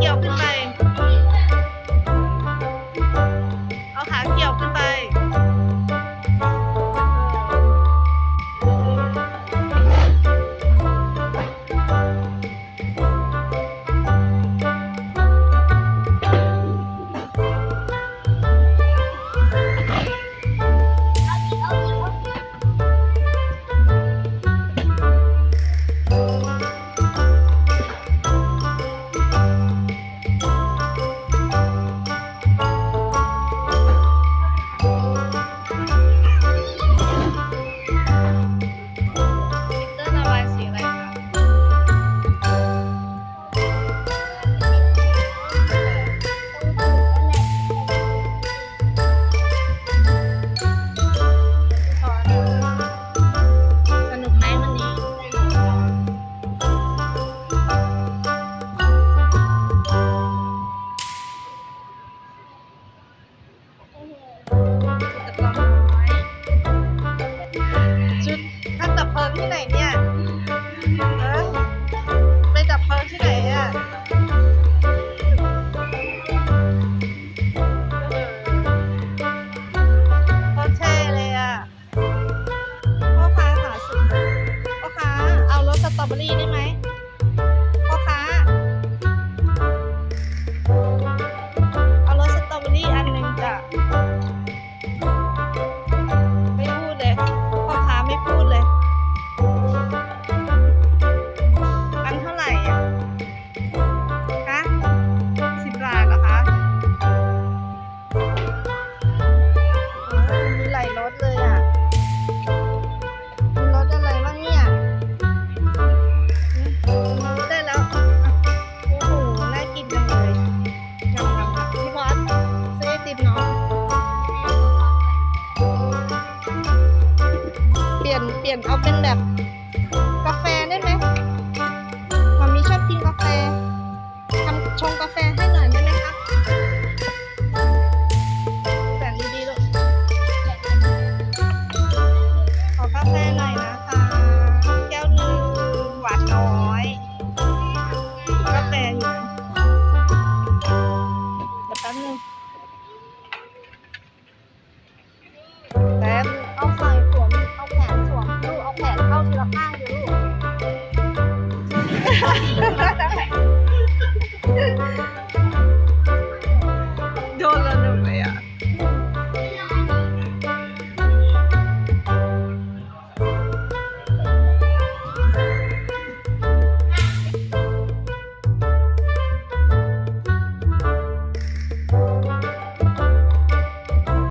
yo, good night. ตรอเบอรี่ได้ไหม เปลี่ยนเอาเป็นแบบ Bye.